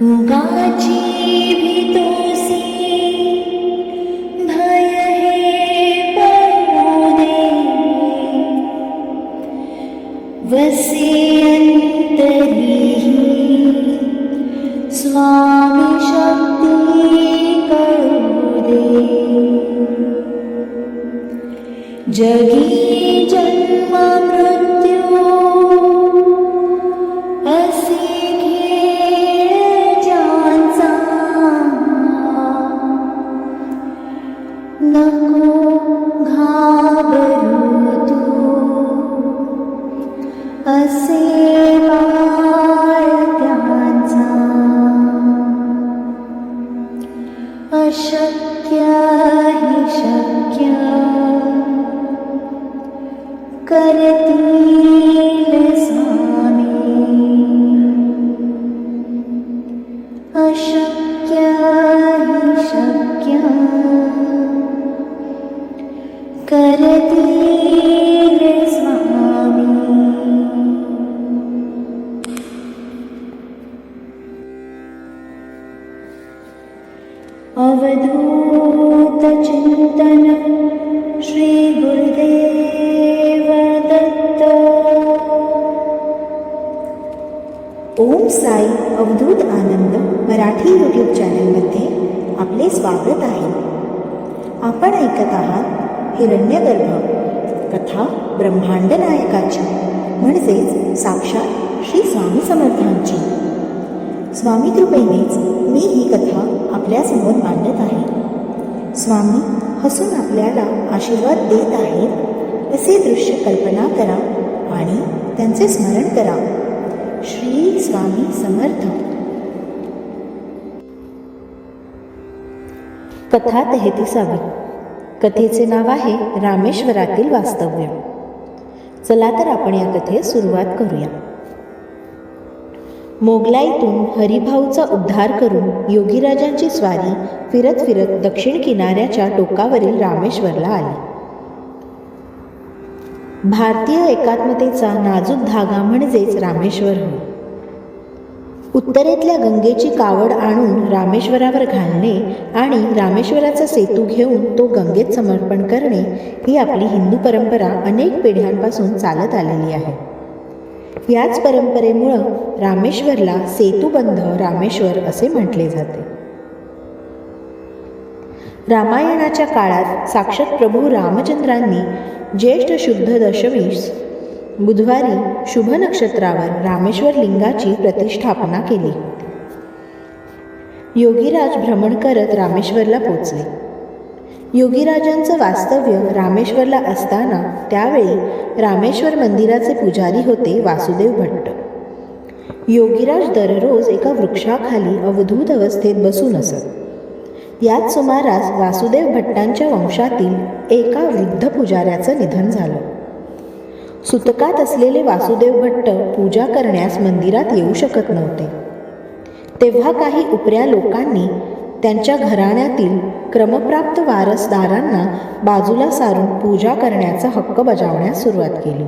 उगाची भीतोसी भय हे पडू वसे अंतरीही स्वामी शक्ती कळू दे जगी ओम साई अवधूत आनंद मराठी यूट्यूब चॅनलमध्ये आपले स्वागत आहे. आपण ऐकत आहात हिरण्यगर्भ कथा ब्रह्मांड नायकाची म्हणजेच साक्षात श्री स्वामी समर्थांची. स्वामी कृपेनेच मी ही कथा आपल्यासमोर मांडत आहे. स्वामी हसून आपल्याला आशीर्वाद देत आहेत असे दृश्य कल्पना करा आणि त्यांचे स्मरण करा. श्री स्वामी समर्थ. कथा तेहतीसावी. कथेचे नाव आहे रामेश्वरातील वास्तव्य. चला तर आपण या कथेस सुरुवात करूया. मोगलाईतून हरिभाऊचा उद्धार करून योगीराजांची स्वारी फिरत फिरत दक्षिण किनाऱ्याच्या टोकावरील रामेश्वरला आली. भारतीय एकात्मतेचा नाजूक धागा म्हणजेच रामेश्वर होय. उत्तरेतल्या गंगेची कावड आणून रामेश्वरावर घालणे आणि रामेश्वराचा सेतू घेऊन तो गंगेत समर्पण करणे ही आपली हिंदू परंपरा अनेक पिढ्यांपासून चालत आलेली आहे. याच परंपरेमुळं रामेश्वरला सेतुबंध रामेश्वर असे म्हटले जाते. रामायणाच्या काळात साक्षात प्रभू रामचंद्रांनी ज्येष्ठ शुद्ध दशमीस बुधवारी शुभ नक्षत्रावर रामेश्वर लिंगाची प्रतिष्ठापना केली. योगीराज भ्रमण करत रामेश्वरला पोचले. योगीराजांचं वास्तव्य रामेश्वरला असताना त्यावेळी रामेश्वर मंदिराचे पुजारी होते वासुदेव भट्ट. योगीराज दररोज एका वृक्षाखाली अवधूत अवस्थेत बसून असत. याच सुमारास वासुदेव भट्टांच्या वंशातील एका वृद्ध पुजाऱ्याचं निधन झालं. सुतकात असलेले वासुदेव भट्ट पूजा करण्यास मंदिरात येऊ शकत नव्हते. तेव्हा काही उपऱ्या लोकांनी त्यांच्या घराण्यातील क्रमप्राप्त वारसदारांना बाजूला सारून पूजा करण्याचा हक्क बजावण्यास सुरुवात केली.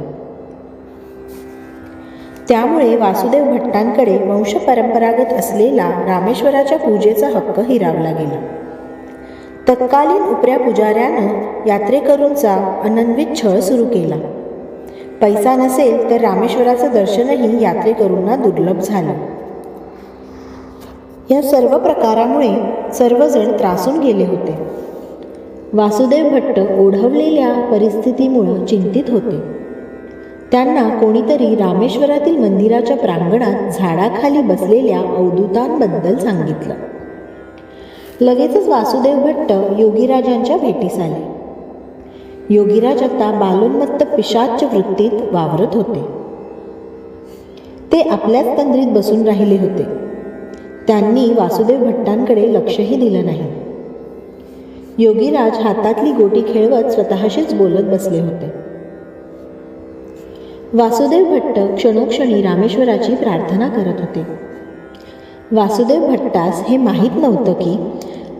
त्यामुळे वासुदेव भट्टांकडे वंशपरंपरागत असलेला रामेश्वराच्या पूजेचा हक्क हिरावला गेला. तत्कालीन उपऱ्या पुजाऱ्यानं यात्रेकरूंचा अनन्वित छळ सुरू केला. पैसा नसेल तर रामेश्वराचं दर्शनही यात्रेकरूंना दुर्लभ झालं. या सर्व प्रकारामुळे सर्वजण त्रासून गेले होते. वासुदेव भट्ट ओढवलेल्या परिस्थितीमुळे चिंतित होते. त्यांना कोणीतरी रामेश्वरातील मंदिराच्या प्रांगणात झाडाखाली बसलेल्या अवधूतांबद्दल सांगितलं. लगेचच वासुदेव भट्ट योगीराजांच्या भेटीस आले. योगीराज आता बालोन्मत्त पिशाच वृत्तीत वावरत होते. ते आपल्याच तंद्रीत बसून राहिले होते. त्यांनी वासुदेव भट्टांकडे लक्षही दिलं नाही. योगीराज हातातली गोटी खेळवत स्वतःशीच बोलत बसले होते. वासुदेव भट्ट क्षणोक्षणी रामेश्वराची प्रार्थना करत होते. वासुदेव भट्टास हे माहीत नव्हतं की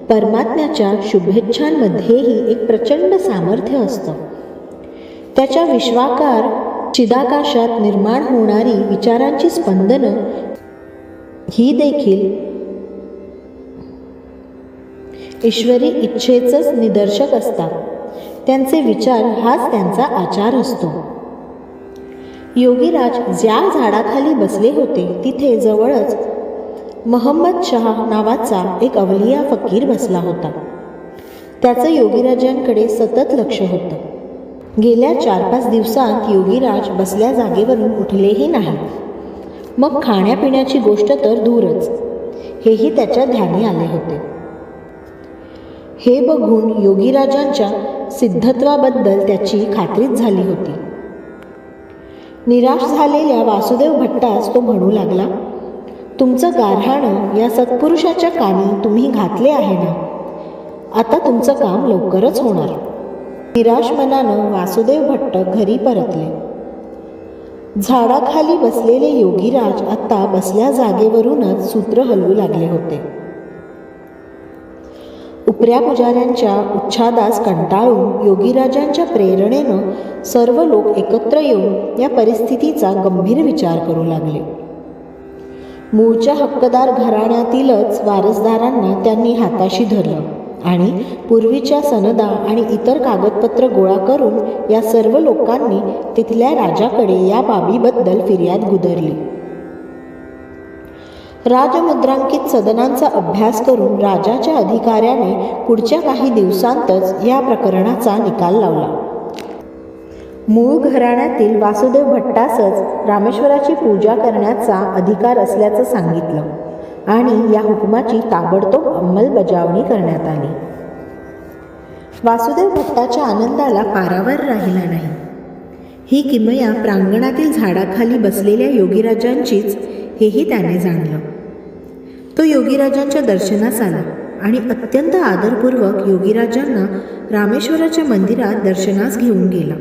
परमात्म्याच्या शुभेच्छांमध्येही एक प्रचंड सामर्थ्य असतं. त्याच्या विश्वाकार चिदाकाशात निर्माण होणारी विचारांची स्पंदनं ही देखील ईश्वरी इच्छेचंच निदर्शक असतात. त्यांचे विचार हाच त्यांचा आचार असतो. योगीराज ज्या झाडाखाली बसले होते तिथे जवळच महम्मद शाह नावाचा एक अवलिया फकीर बसला होता. त्याचं योगीराजांकडे सतत लक्ष होतं. गेल्या चार पाच दिवसांत योगीराज बसल्या जागेवरून उठलेही नाही. मग खाण्यापिण्याची गोष्ट तर दूरच. हेही त्याच्या ध्यानी आले होते. हे बघून योगीराजांच्या सिद्धत्वाबद्दल त्याची खात्रीच झाली होती. निराश झालेल्या वासुदेव भट्टास तो म्हणू लागला तुमचं गारहाणं या सत्पुरुषाच्या कानी तुम्ही घातले आहे ना? आता तुमचं काम लवकरच होणार. निराश मनानं वासुदेव भट्ट घरी परतले. झाडाखाली बसलेले योगीराज आत्ता बसल्या जागेवरूनच सूत्र हलवू लागले होते. उपऱ्या पुजाऱ्यांच्या उच्छादास कंटाळून योगीराजांच्या प्रेरणेनं सर्व लोक एकत्र येऊन या परिस्थितीचा गंभीर विचार करू लागले. मूळच्या हक्कदार घराण्यातीलच वारसदारांना त्यांनी हाताशी धरलं आणि पूर्वीच्या सनदा आणि इतर कागदपत्र गोळा करून या सर्व लोकांनी तिथल्या राजाकडे या बाबीबद्दल फिर्याद गुदरली. राजमुद्रांकित सदनांचा अभ्यास करून राजाच्या अधिकाऱ्याने पुढच्या काही दिवसांतच या प्रकरणाचा निकाल लावला. मूळ घराण्यातील वासुदेव भट्टासच रामेश्वराची पूजा करण्याचा अधिकार असल्याचं सांगितलं आणि या हुकुमाची ताबडतोब अंमलबजावणी करण्यात आली. वासुदेव भट्टाच्या आनंदाला पारावर राहिला नाही. ही किमया प्रांगणातील झाडाखाली बसलेल्या योगीराजांचीच हेही त्याने जाणलं. तो योगीराजांच्या दर्शनास आला आणि अत्यंत आदरपूर्वक योगीराजांना रामेश्वराच्या मंदिरात दर्शनास घेऊन गेला.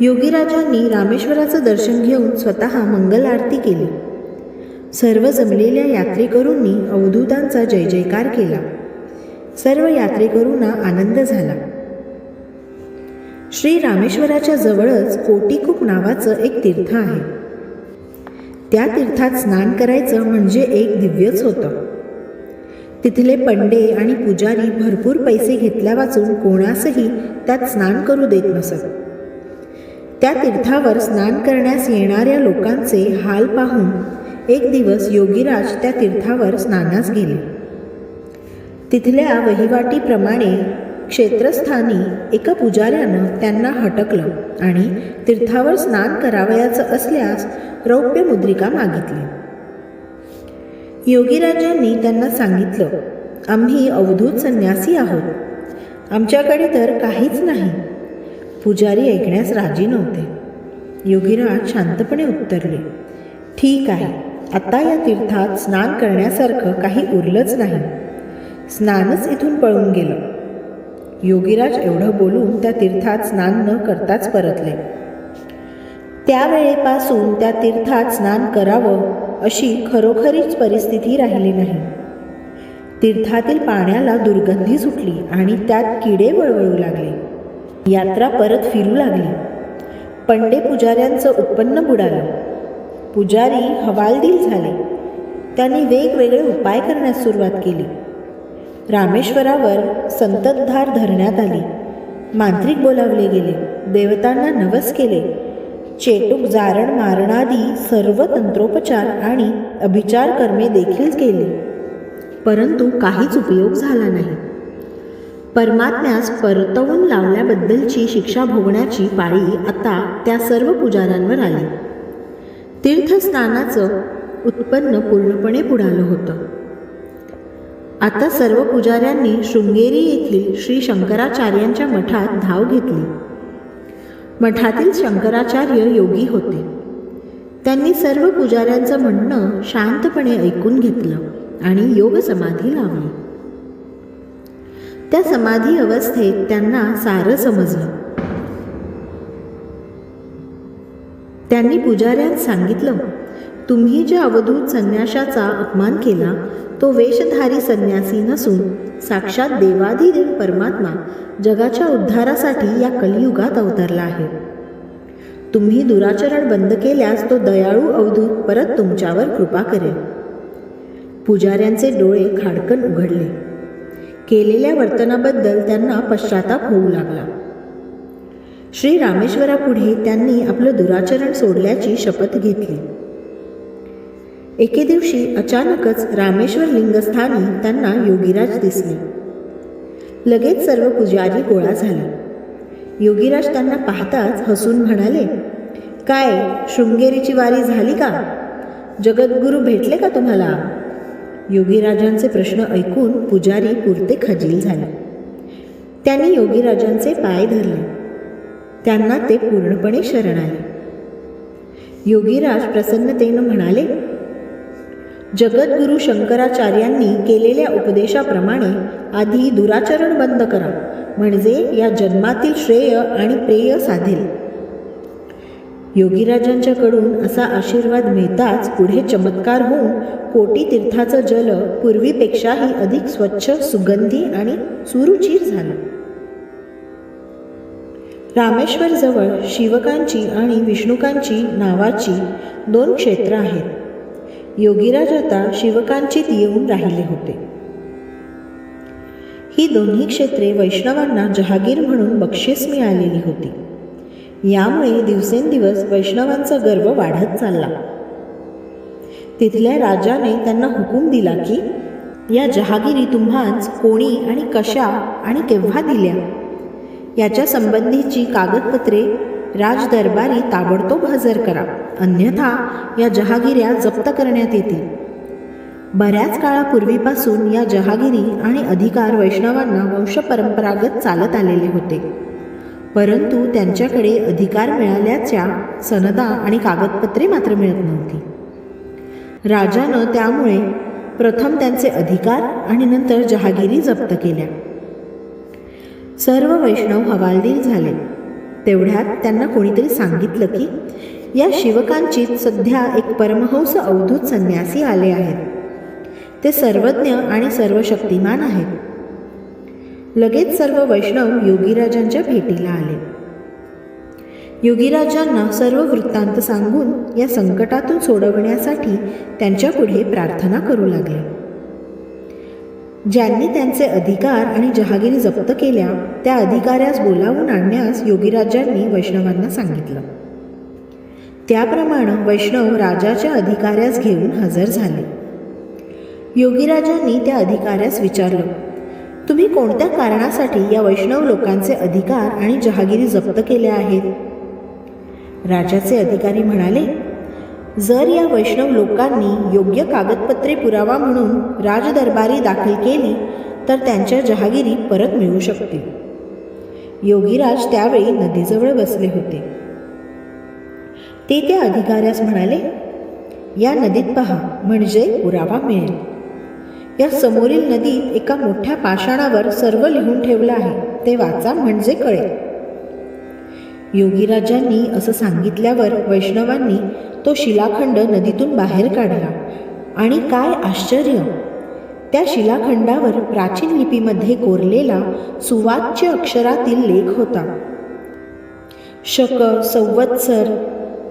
योगीराजांनी रामेश्वराचं दर्शन घेऊन स्वतः मंगल आरती केली. सर्व जमलेल्या यात्रेकरूंनी अवधूतांचा जय जयकार केला. सर्व यात्रेकरूंना आनंद झाला. श्री रामेश्वराच्या जवळच कोटीकूप नावाचं एक तीर्थ आहे. त्या तीर्थात स्नान करायचं म्हणजे एक दिव्यच होतं. तिथले पंडे आणि पुजारी भरपूर पैसे घेतल्या वाचून कोणासही त्यात स्नान करू देत नसत. त्या तीर्थावर स्नान करण्यास येणाऱ्या लोकांचे हाल पाहून एक दिवस योगीराज त्या तीर्थावर स्नानास गेले. तिथल्या वहिवाटीप्रमाणे क्षेत्रस्थानी एका पुजाऱ्यानं त्यांना हटकलं आणि तीर्थावर स्नान करावयाचं असल्यास रौप्य मुद्रिका मागितली. योगीराजांनी त्यांना सांगितलं आम्ही अवधूत संन्यासी आहोत. आमच्याकडे तर काहीच नाही. पुजारी ऐकण्यास राजी नव्हते. योगीराज शांतपणे उत्तरले ठीक आहे. आता या तीर्थात स्नान करण्यासारखं काही उरलंच नाही. स्नानच इथून पळून गेलं. योगीराज एवढं बोलून त्या तीर्थात स्नान न करताच परतले. त्यावेळेपासून त्या तीर्थात स्नान करावं अशी खरोखरीच परिस्थिती राहिली नाही. तीर्थातील पाण्याला दुर्गंधी सुटली आणि त्यात किडे वळवळू लागले. यात्रा परत फिरू लागली. पंडे पुजाऱ्यांचं उत्पन्न बुडालं. पुजारी हवालदिल झाले. त्यांनी वेगवेगळे उपाय करण्यास सुरुवात केली. रामेश्वरावर संततधार धरण्यात आली. मांत्रिक बोलावले गेले. देवतांना नवस केले. चेटूक जारण मारणादी सर्व तंत्रोपचार आणि अभिचार कर्मे देखील केले. परंतु काहीच उपयोग झाला नाही. परमात्म्यास परतवून लावल्याबद्दलची शिक्षा भोगण्याची पाळी आता त्या सर्व पुजाऱ्यांवर आली. तीर्थस्नानाचं उत्पन्न पूर्णपणे बुडालं होतं. आता सर्व पुजाऱ्यांनी शृंगेरी येथील श्री शंकराचार्यांच्या मठात धाव घेतली. मठातील शंकराचार्य योगी होते. त्यांनी सर्व पुजाऱ्यांचं म्हणणं शांतपणे ऐकून घेतलं आणि योग समाधी लावली. त्या समाधी अवस्थेत त्यांना सारं समजलं. त्यांनी पुजाऱ्यांस सांगितलं तुम्ही ज्या अवधूत संन्याशाचा अपमान केला तो वेशधारी संन्यासी नसून साक्षात देवाधिदेव परमात्मा जगाच्या उद्धारासाठी या कलियुगात अवतरला आहे. तुम्ही दुराचरण बंद केल्यास तो दयाळू अवधूत परत तुमच्यावर कृपा करेल. पुजाऱ्यांचे डोळे खाडकन उघडले. केलेल्या वर्तनाबद्दल त्यांना पश्चाताप होऊ लागला. श्री रामेश्वरापुढे त्यांनी आपलं दुराचरण सोडल्याची शपथ घेतली. एके दिवशी अचानकच रामेश्वर लिंगस्थानी त्यांना योगीराज दिसले. लगेच सर्व पुजारी गोळा झाले. योगीराज त्यांना पाहताच हसून म्हणाले काय शृंगेरीची वारी झाली का? जगद्गुरू भेटले का तुम्हाला? योगीराजांचे प्रश्न ऐकून पुजारी पुरते खजील झाले. त्यांनी योगीराजांचे पाय धरले. त्यांना ते पूर्णपणे शरण आले योगीराज प्रसन्नतेनं म्हणाले जगद्गुरू शंकराचार्यांनी केलेल्या उपदेशाप्रमाणे आधी दुराचरण बंद करा म्हणजे या जन्मातील श्रेय आणि प्रेय साधेल. योगीराजांच्याकडून असा आशीर्वाद मिळताच पुढे चमत्कार होऊन कोटी तीर्थाचं जल पूर्वीपेक्षाही अधिक स्वच्छ सुगंधी आणि सुरुचिर झालं. रामेश्वरजवळ शिवकांची आणि विष्णुकांची नावाची दोन क्षेत्र आहेत. योगीराज आता शिवकांचीत येऊन राहिले होते. ही दोन्ही क्षेत्रे वैष्णवांना जहागीर म्हणून बक्षीस मिळालेली होती. यामुळे दिवसेंदिवस वैष्णवांचा गर्व वाढत चालला. तिथल्या राजाने त्यांना हुकूम दिला की या जहागिरी तुम्हाच कोणी आणि कशा आणि केव्हा दिल्या? याच्या संबंधीची कागदपत्रे राजदरबारी ताबडतोब हजर करा. अन्यथा या जहागिऱ्या जप्त करण्यात येतील. बऱ्याच काळापूर्वीपासून या जहागिरी आणि अधिकार वैष्णवांना वंशपरंपरागत चालत आलेले होते. परंतु त्यांच्याकडे अधिकार मिळाल्याच्या सनदा आणि कागदपत्रे मात्र मिळत नव्हती. राजानं त्यामुळे प्रथम त्यांचे अधिकार आणि नंतर जहागिरी जप्त केल्या. सर्व वैष्णव हवालदिल झाले. तेवढ्यात त्यांना कोणीतरी सांगितलं की या शिवकांचीत सध्या एक परमहंस अवधूत संन्यासी आले आहेत. ते सर्वज्ञ आणि सर्वशक्तिमान आहेत. लगेच सर्व वैष्णव योगीराजांच्या भेटीला आले. योगीराजांना सर्व वृत्तांत सांगून या संकटातून सोडवण्यासाठी त्यांच्यापुढे प्रार्थना करू लागले. ज्यांनी त्यांचे अधिकार आणि जहागिरी जप्त केल्या त्या अधिकाऱ्यास बोलावून आणण्यास योगीराजांनी वैष्णवांना सांगितलं. त्याप्रमाणे वैष्णव राजाच्या अधिकाऱ्यास घेऊन हजर झाले. योगीराजांनी त्या अधिकाऱ्यास विचारलं तुम्ही कोणत्या कारणासाठी या वैष्णव लोकांचे अधिकार आणि जहागिरी जप्त केल्या आहेत? राजाचे अधिकारी म्हणाले जर या वैष्णव लोकांनी योग्य कागदपत्रे पुरावा म्हणून राजदरबारी दाखल केली तर त्यांच्या जहागिरी परत मिळू शकतील. योगीराज त्यावेळी नदीजवळ बसले होते. ते त्या अधिकाऱ्यास म्हणाले या नदीत पहा म्हणजे पुरावा मिळेल. या समोरील नदीत एका मोठ्या पाषाणावर सर्व लिहून ठेवलं आहे ते वाचा म्हणजे कळेल. योगीराजांनी असं सांगितल्यावर वैष्णवांनी तो शिलाखंड नदीतून बाहेर काढला. आणि काय आश्चर्य! त्या शिलाखंडावर प्राचीन लिपीमध्ये कोरलेला सुवाच्य अक्षरातील लेख होता. शक संवत्सर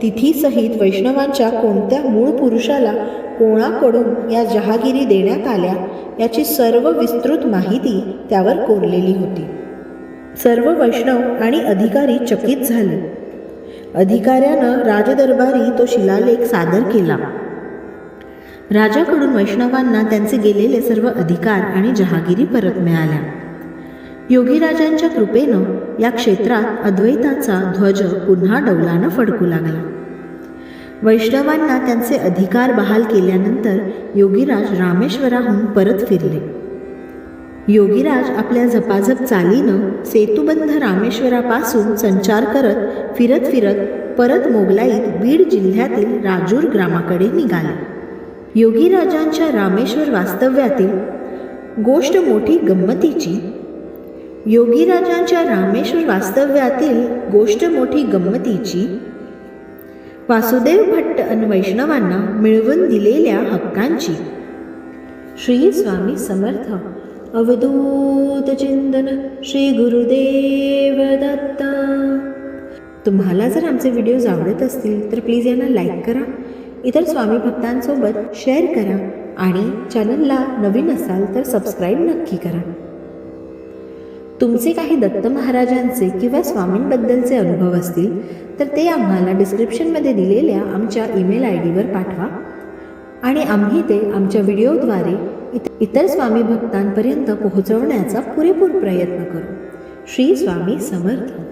तिथीसहित वैष्णवांच्या कोणत्या मूळ पुरुषाला कोणाकडून या जहागिरी देण्यात आल्या याची सर्व विस्तृत माहिती त्यावर कोरलेली होती. सर्व वैष्णव आणि अधिकारी चकित झाले. अधिकाऱ्यानं राजदरबारी तो शिलालेख सादर केला. राजाकडून वैष्णवांना त्यांचे गेलेले सर्व अधिकार आणि जहागिरी परत मिळाल्या. योगीराजांच्या कृपेनं या क्षेत्रात अद्वैताचा ध्वज पुन्हा डौलानं फडकू लागला. वैष्णवांना त्यांचे अधिकार बहाल केल्यानंतर योगीराज रामेश्वराहून परत फिरले. योगीराज आपल्या झपाझप चालीनं सेतुबंध रामेश्वरापासून संचार करत फिरत फिरत परत मोगलाईत बीड जिल्ह्यातील राजूर ग्रामाकडे निघाले. योगीराजांच्या रामेश्वर वास्तव्यातील गोष्ट मोठी गंमतीची. योगीराजांच्या रामेश्वर वास्तव्यातील गोष्ट मोठी गंमतीची. वासुदेव भट्ट अन वैष्णवांना मिळवून दिलेल्या हक्कांची. श्री स्वामी समर्थ. अवधूतचिंतन श्री गुरुदेव दत्ता. तुम्हाला जर आमचे व्हिडिओज आवडत असतील तर प्लीज यांना लाईक करा. इतर स्वामी भक्तांसोबत शेअर करा आणि चॅनलला नवीन असाल तर सबस्क्राईब नक्की करा. तुमचे काही दत्त महाराजांचे किंवा स्वामींबद्दलचे अनुभव असतील तर ते आम्हाला डिस्क्रिप्शनमध्ये दिलेल्या आमच्या ईमेल आय डीवर पाठवा. आणि आम्ही ते आमच्या व्हिडिओद्वारे इतर स्वामी भक्तांपर्यंत पोहोचवण्याचा पुरेपूर प्रयत्न करू. श्री स्वामी समर्थ.